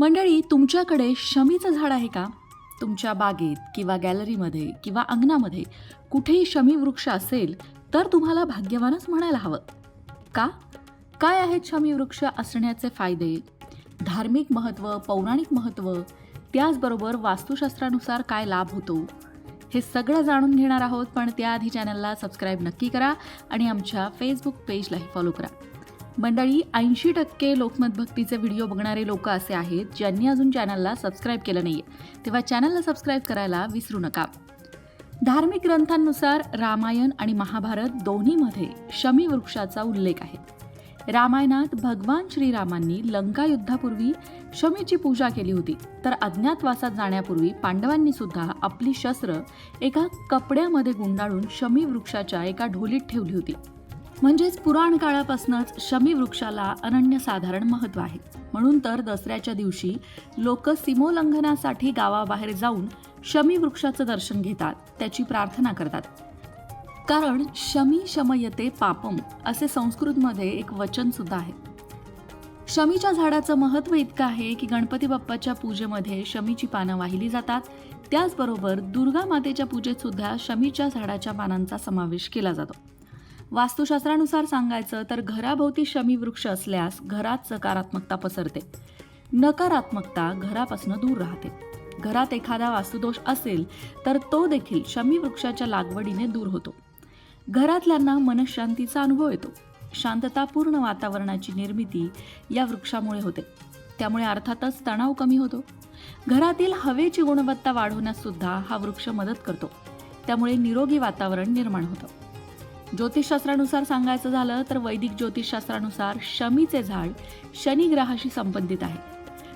मंडळी तुमच्याकडे शमीचं झाड आहे का? तुमच्या बागेत किंवा गॅलरीमध्ये किंवा अंगणामध्ये कुठेही शमी वृक्ष असेल तर तुम्हाला भाग्यवानच म्हणायला हवं. का? काय आहेत शमी वृक्ष असण्याचे फायदे? धार्मिक महत्त्व पौराणिक महत्त्व त्याचबरोबर वास्तुशास्त्रानुसार काय लाभ होतो? हे सगळं जाणून घेणार आहोत पण त्याआधी चॅनलला सबस्क्राईब नक्की करा आणि आमच्या फेसबुक पेजलाही फॉलो करा. मंडळी ऐंशी टक्के लोकमत भक्तीचे व्हिडिओ बघणारे लोक असे आहेत ज्यांनी अजून चॅनलला सबस्क्राईब केलं नाही तेव्हा चॅनलला सबस्क्राईब करायला विसरू नका. धार्मिक ग्रंथांनुसार रामायण आणि महाभारत दोन्हीमध्ये शमी वृक्षाचा उल्लेख आहे. रामायणात भगवान श्रीरामांनी लंका युद्धापूर्वी शमीची पूजा केली होती. तर अज्ञातवासात जाण्यापूर्वी पांडवांनी सुद्धा आपली शस्त्र एका कपड्यामध्ये गुंडाळून शमी वृक्षाच्या एका ढोलीत ठेवली होती. म्हणजेच पुराण काळापासूनच शमी वृक्षाला अनन्यसाधारण महत्त्व आहे. म्हणून तर दसऱ्याच्या दिवशी लोक सीमोल्लंघनासाठी गावाबाहेर जाऊन शमी वृक्षाचं दर्शन घेतात त्याची प्रार्थना करतात. कारण शमी शमयते पापम असे संस्कृतमध्ये एक वचन सुद्धा आहे. शमीच्या झाडाचं महत्त्व इतकं आहे की गणपती बाप्पाच्या पूजेमध्ये शमीची पानं वाहिली जातात. त्याचबरोबर दुर्गा मातेच्या पूजेत सुद्धा शमीच्या झाडाच्या पानांचा समावेश केला जातो. वास्तुशास्त्रानुसार सांगायचं तर घराभोवती शमी वृक्ष असल्यास घरात सकारात्मकता पसरते. नकारात्मकता घरापासून दूर राहते. घरात एखादा वास्तुदोष असेल तर तो देखील शमी वृक्षाच्या लागवडीने दूर होतो. घरातल्यांना मनशांतीचा अनुभव येतो. शांततापूर्ण वातावरणाची निर्मिती या वृक्षामुळे होते. त्यामुळे अर्थातच तणाव कमी होतो. घरातील हवेची गुणवत्ता वाढवण्यास सुद्धा हा वृक्ष मदत करतो. त्यामुळे निरोगी वातावरण निर्माण होतं. ज्योतिषशास्त्रानुसार सांगायचं झालं तर वैदिक ज्योतिषशास्त्रानुसार शमीचे झाड शनी ग्रहाशी संबंधित आहे.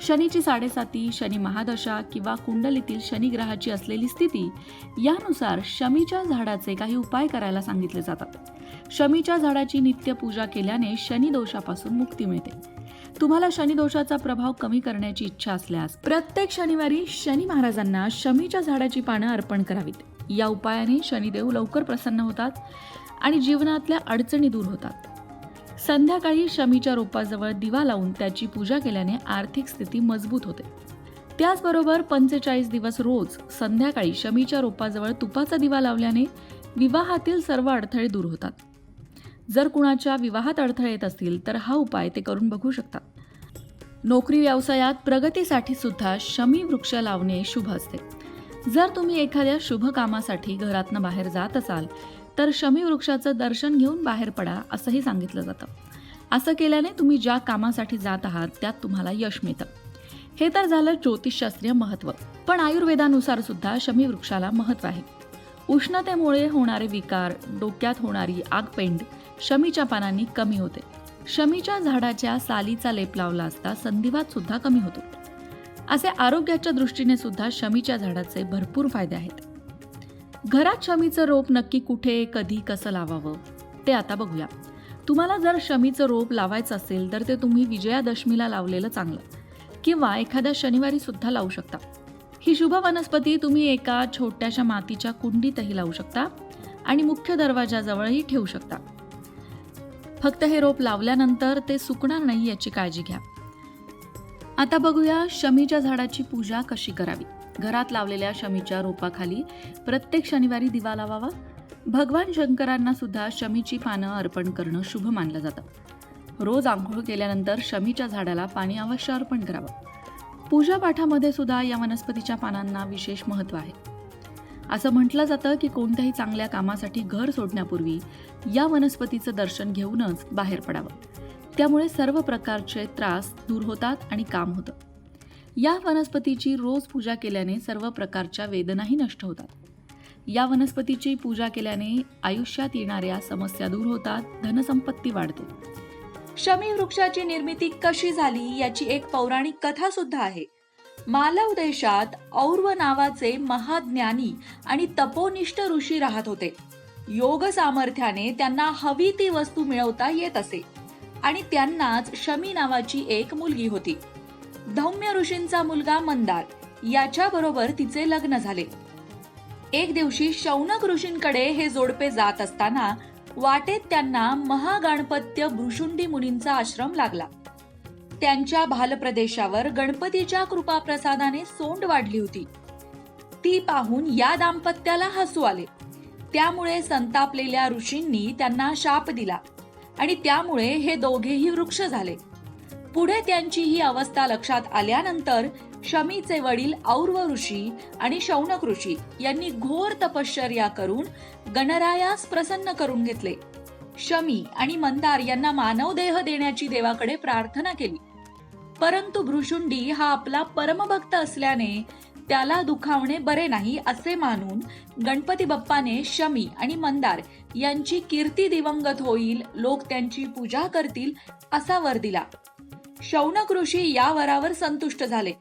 शनीची साडेसाती शनी महादशा किंवा कुंडलीतील शनी ग्रहाची असलेली स्थिती यानुसार शमीच्या झाडाचे काही उपाय करायला सांगितले जातात. शमीच्या झाडाची नित्य पूजा केल्याने शनी दोषापासून मुक्ती मिळते. तुम्हाला शनी दोषाचा प्रभाव कमी करण्याची इच्छा असल्यास प्रत्येक शनिवारी शनी महाराजांना शमीच्या झाडाची पानं अर्पण करावीत. या उपायाने शनिदेव लवकर प्रसन्न होतात. आणि जीवनातल्या अडचणी दूर होतात. संध्याकाळी शमीच्या रोपाजवळ दिवा लावून त्याची पूजा केल्याने आर्थिक स्थिती मजबूत होते. त्याचबरोबर पंचेचाळीस दिवस रोज संध्याकाळी शमीच्या रोपाजवळ तुपाचा दिवा लावल्याने विवाहातील सर्व अडथळे दूर होतात. जर कुणाच्या विवाहात अडथळे येत असतील तर हा उपाय ते करून बघू शकतात नोकरी व्यवसायात प्रगतीसाठी सुद्धा शमी वृक्ष लावणे शुभ असते. जर तुम्ही एखाद्या शुभ कामासाठी घरातनं बाहेर जात असाल तर शमी वृक्षाचं दर्शन घेऊन बाहेर पडा असंही सांगितलं जातं. असं केल्याने तुम्ही ज्या कामासाठी जात आहात त्यात तुम्हाला यश मिळतं. हे तर झालं ज्योतिषशास्त्रीय महत्त्व. पण आयुर्वेदानुसार सुद्धा शमी वृक्षाला महत्त्व आहे. उष्णतेमुळे होणारे विकार डोक्यात होणारी आगपेंड शमीच्या पानांनी कमी होते. शमीच्या झाडाच्या सालीचा लेप लावला असता संधिवात सुद्धा कमी होतो. असे आरोग्याच्या दृष्टीने सुद्धा शमीच्या झाडाचे भरपूर फायदे आहेत. घरात शमीचं रोप नक्की कुठे कधी कसं लावावं ते आता बघूया. तुम्हाला जर शमीचं रोप लावायचं असेल तर ते तुम्ही विजयादशमीला लावलेलं चांगलं. किंवा एखाद्या शनिवारी सुद्धा लावू शकता. ही शुभ वनस्पती तुम्ही एका छोट्याशा मातीच्या कुंडीतही लावू शकता आणि मुख्य दरवाजाजवळही ठेवू शकता. फक्त हे रोप लावल्यानंतर ते सुकणार नाही याची काळजी घ्या. आता बघूया शमीच्या झाडाची पूजा कशी करावी. घरात लावलेल्या शमीच्या रोपाखाली प्रत्येक शनिवारी दिवा लावावा? भगवान शंकरांना सुद्धा शमीची पानं अर्पण करणं शुभ मानलं जातं. रोज आंघोळ केल्यानंतर शमीच्या झाडाला पाणी अवश्य अर्पण करावं. पूजापाठामध्ये सुद्धा या वनस्पतीच्या पानांना विशेष महत्त्व आहे. असं म्हटलं जातं की कोणत्याही चांगल्या कामासाठी घर सोडण्यापूर्वी या वनस्पतीचं दर्शन घेऊनच बाहेर पडावं. त्यामुळे सर्व प्रकारचे त्रास दूर होतात आणि काम होतं. या वनस्पतीची रोज पूजा केल्याने सर्व प्रकारच्या वेदनाही नष्ट होतात. या वनस्पतीची पूजा केल्याने आयुष्यात येणाऱ्या समस्या दूर होतात धनसंपत्ती वाढते. शमी वृक्षाची निर्मिती कशी झाली याची एक पौराणिक कथा सुद्धा आहे. मालव देशात और्व नावाचे महाज्ञानी आणि तपोनिष्ठ ऋषी राहत होते. योग सामर्थ्याने त्यांना हवी ती वस्तू मिळवता येत असे. आणि त्यांनाच शमी नावाची एक मुलगी होती. धौम्य ऋषींचा मुलगा मंदार. याच्या बरोबर तिचे लग्न झाले. एक दिवशी शौनक ऋषींकडे हे जोडपे जात असताना वाटेत त्यांना महागणपत्य भृशुंडी मुनींचा आश्रम लागला. त्यांच्या भालप्रदेशावर गणपतीच्या कृपाप्रसादाने सोंड वाढली होती. ती पाहून या दाम्पत्याला हसू आले. त्यामुळे संतापलेल्या ऋषींनी त्यांना शाप दिला आणि त्यामुळे हे दोघेही वृक्ष झाले. पुढे त्यांची ही अवस्था लक्षात आल्यानंतर शमीचे वडील और्व ऋषी आणि शौनक ऋषी यांनी घोर तपश्चर्या करून गणरायास प्रसन्न करून घेतले. शमी आणि मंदार यांना मानव देह देण्याची देवाकडे प्रार्थना केली. परंतु भृशुंडी हा आपला परमभक्त असल्याने त्याला दुखावणे बरे नाही असे मानून गणपती बाप्पाने शमी आणि मंदार यांची कीर्ती दिवंगत होईल लोक त्यांची पूजा करतील असा वर दिला. शौनक ऋषी या वरावर संतुष्ट झाले.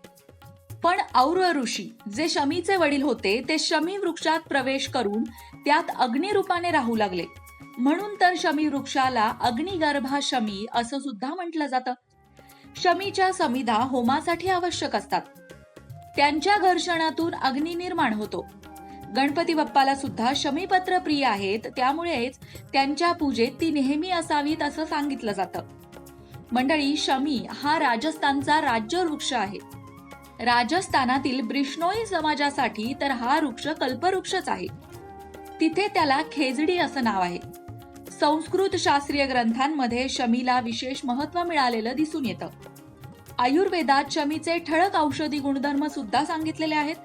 पण और ऋषी जे शमीचे वडील होते ते शमी वृक्षात प्रवेश करून त्यात अग्निरूपाने राहू लागले. म्हणून तर शमी वृक्षाला अग्निगर्भा शमी असं सुद्धा म्हटलं जातं. शमीच्या समिधा होमासाठी आवश्यक असतात. त्यांच्या घर्षणातून अग्नी निर्माण होतो. गणपती बाप्पाला सुद्धा शमीपत्र प्रिय आहेत त्यामुळेच त्यांच्या पूजेत ती नेहमी असावीत असं सांगितलं जातं. मंडळी शमी हा राजस्थानचा राज्य वृक्ष आहे. राजस्थानातील ब्रिष्णोई समाजासाठी तर हा वृक्ष कल्पवृक्षच आहे. तिथे त्याला खेजडी असं नाव आहे. संस्कृत शास्त्रीय ग्रंथांमध्ये शमीला विशेष महत्त्व मिळालेलं दिसून येतं. आयुर्वेदात शमीचे ठळक औषधी गुणधर्म सुद्धा सांगितलेले आहेत.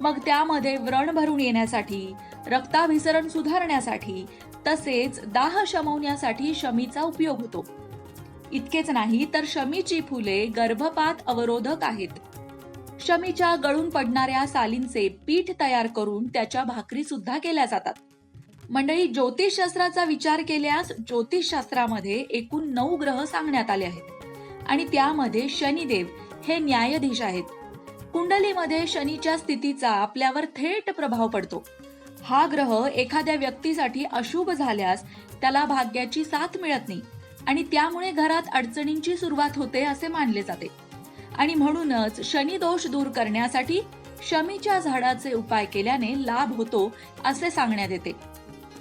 मग त्यामध्ये व्रण भरून येण्यासाठी रक्ताभिसरण सुधारण्यासाठी तसेच दाह शमवण्यासाठी शमीचा उपयोग होतो. इतकेच नाही तर शमीची फुले गर्भपात अवरोधक आहेत. शमीच्या गळून पडणाऱ्या सालींचे पीठ तयार करून त्याच्या भाकरी सुद्धा केल्या जातात. मंडळी ज्योतिषशास्त्राचा विचार केल्यास ज्योतिषशास्त्रामध्ये एकूण नऊ ग्रह सांगण्यात आले आहेत. आणि त्यामध्ये शनिदेव हे न्यायाधीश आहेत. कुंडलीमध्ये शनीच्या स्थितीचा आपल्यावर थेट प्रभाव पडतो. हा ग्रह एखाद्या व्यक्तीसाठी अशुभ झाल्यास त्याला भाग्याची साथ मिळत नाही. आणि त्यामुळे घरात अडचणींची सुरुवात होते असे मानले जाते. आणि म्हणूनच शनी दोष दूर करण्यासाठी शमीच्या झाडाचे उपाय केल्याने लाभ होतो असे सांगण्यात येते.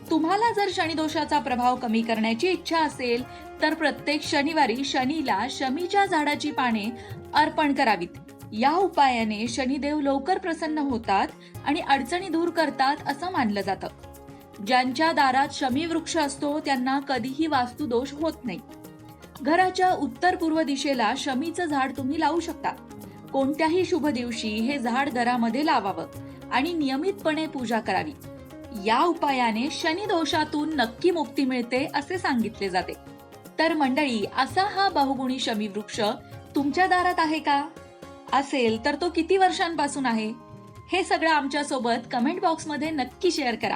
तुम्हाला जर शनिदोषाचा प्रभाव कमी करण्याची इच्छा असेल तर प्रत्येक शनिवारी शनीला शमीच्या झाडाची पाने अर्पण करावीत. या उपायाने शनिदेव लवकर प्रसन्न होतात आणि अडचणी दूर करतात असं मानलं जातं. ज्यांच्या दारात शमी वृक्ष असतो त्यांना कधीही वास्तुदोष होत नाही. घराच्या उत्तर पूर्व दिशेला शमीचं झाड तुम्ही लावू शकता. कोणत्याही शुभ दिवशी हे झाड घरामध्ये लावावं आणि नियमितपणे पूजा करावी. या उपायाने शनी दोषातून नक्की मुक्ती मिळते असे सांगितले जाते. तर मंडळी असा हा बहुगुणी शमी वृक्ष तुमच्या दारात आहे का? असेल तर तो किती वर्षांपासून आहे? हे सगळं आमच्यासोबत कमेंट बॉक्समध्ये नक्की शेअर करा.